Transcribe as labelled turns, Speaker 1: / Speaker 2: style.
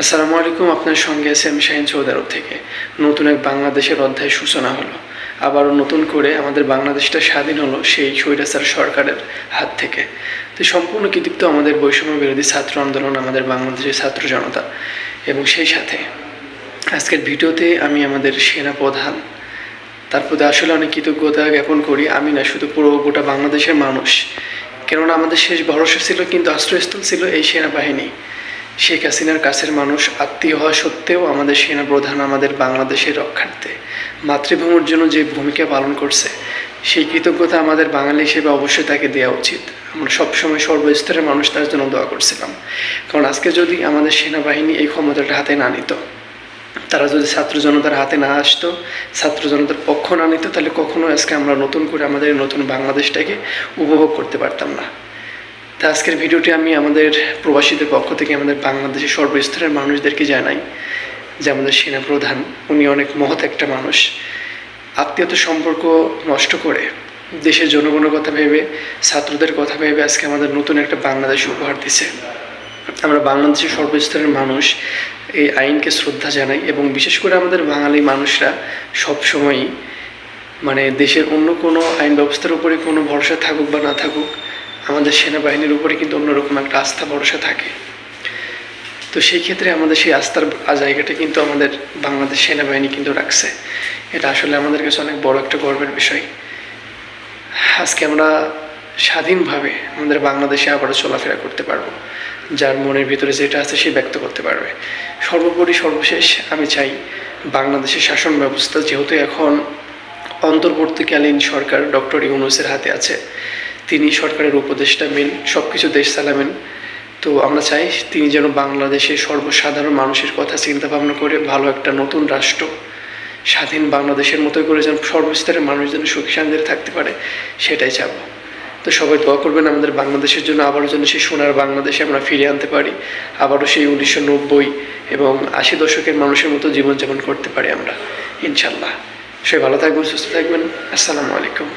Speaker 1: আসসালামু আলাইকুম, আপনার সঙ্গে আছে আমি শাহিন সৌদি থেকে। নতুন এক বাংলাদেশের অধ্যায় সূচনা হলো। আবারও নতুন করে আমাদের বাংলাদেশটা স্বাধীন হলো সেই স্বৈরাচার সরকারের হাত থেকে। তো সম্পূর্ণ কৃতিত্ব আমাদের বৈষম্য বিরোধী ছাত্র আন্দোলন, আমাদের বাংলাদেশের ছাত্র জনতা এবং সেই সাথে আজকের ভিডিওতে আমি আমাদের সেনা প্রধান তার প্রতি আসলে অনেক কৃতজ্ঞতা জ্ঞাপন করি, আমি না, শুধু পুরো গোটা বাংলাদেশের মানুষ। কেননা আমাদের শেষ ভরসা ছিল, কিন্তু আশ্রয়স্থল ছিল এই সেনাবাহিনী। শেখ হাসিনার কাছের মানুষ আত্মীয় হওয়া সত্ত্বেও আমাদের সেনা প্রধান আমাদের বাংলাদেশের রক্ষার্থে। মাতৃভূমির জন্য যে ভূমিকা পালন করছে, সেই কৃতজ্ঞতা আমাদের বাঙালি হিসেবে অবশ্যই তাকে দেওয়া উচিত। আমরা সবসময় সর্বস্তরের মানুষ, তার জন্য দোয়া করছিলাম। কারণ আজকে যদি আমাদের সেনাবাহিনী এই ক্ষমতাটা হাতে না নিত, তারা যদি ছাত্র জনতার হাতে না আসতো, ছাত্র জনতার পক্ষ না নিত, তাহলে কখনো আজকে আমরা নতুন করে আমাদের নতুন বাংলাদেশটাকে উপভোগ করতে পারতাম না। আজকের ভিডিওটি আমি আমাদের প্রবাসীদের পক্ষ থেকে আমাদের বাংলাদেশের সর্বস্তরের মানুষদেরকে জানাই যে আমাদের সেনাপ্রধান, উনি অনেক মহৎ একটা মানুষ। আত্মীয়তা সম্পর্ক নষ্ট করে, দেশের জনগণের কথা ভেবে, ছাত্রদের কথা ভেবে আজকে আমাদের নতুন একটা বাংলাদেশ উপহার দিছে। আমরা বাংলাদেশের সর্বস্তরের মানুষ, এই আইনকে শ্রদ্ধা জানাই এবং বিশেষ করে আমাদের বাঙালি মানুষরা সবসময়ই মানে দেশের অন্য কোনো আইন ব্যবস্থার উপরে কোনো ভরসা থাকুক বা না থাকুক আমাদের সেনাবাহিনীর উপরে কিন্তু অন্যরকম একটা আস্থা ভরসা থাকে। তো সেই ক্ষেত্রে আমাদের সেই আস্থার জায়গাটা কিন্তু আমাদের বাংলাদেশ সেনাবাহিনী কিন্তু রাখছে। এটা আসলে আমাদের কাছে অনেক বড় একটা গর্বের বিষয়। আজকে আমরা স্বাধীনভাবে আমাদের বাংলাদেশে আবারও চলাফেরা করতে পারব। যার মনের ভিতরে যেটা আছে সে ব্যক্ত করতে পারবে। সর্বোপরি সর্বশেষ আমি চাই বাংলাদেশের শাসন ব্যবস্থা যেহেতু এখন অন্তর্বর্তীকালীন সরকার ডক্টর ইউনুসের হাতে আছে তিনি সরকারের উপদেষ্টা মেন সব কিছু দেশ চালাবেন তো আমরা চাই তিনি যেন বাংলাদেশের সর্বসাধারণ মানুষের কথা চিন্তা ভাবনা করে ভালো একটা নতুন রাষ্ট্র, স্বাধীন বাংলাদেশের মতো করে যেন সর্বস্তরের মানুষ যেন সুখী শান্তিতে থাকতে পারে, সেটাই চাবো। তো সবাই দোয়া করবেন আমাদের বাংলাদেশের জন্য, আবারও যেন সেই সোনার বাংলাদেশে আমরা ফিরিয়ে আনতে পারি, আবারও সেই উনিশশো নব্বই এবং আশি দশকের মানুষের মতো জীবনযাপন করতে পারি আমরা, ইনশাল্লাহ। সবাই ভালো থাকবেন, সুস্থ থাকবেন, আসসালামু আলাইকুম।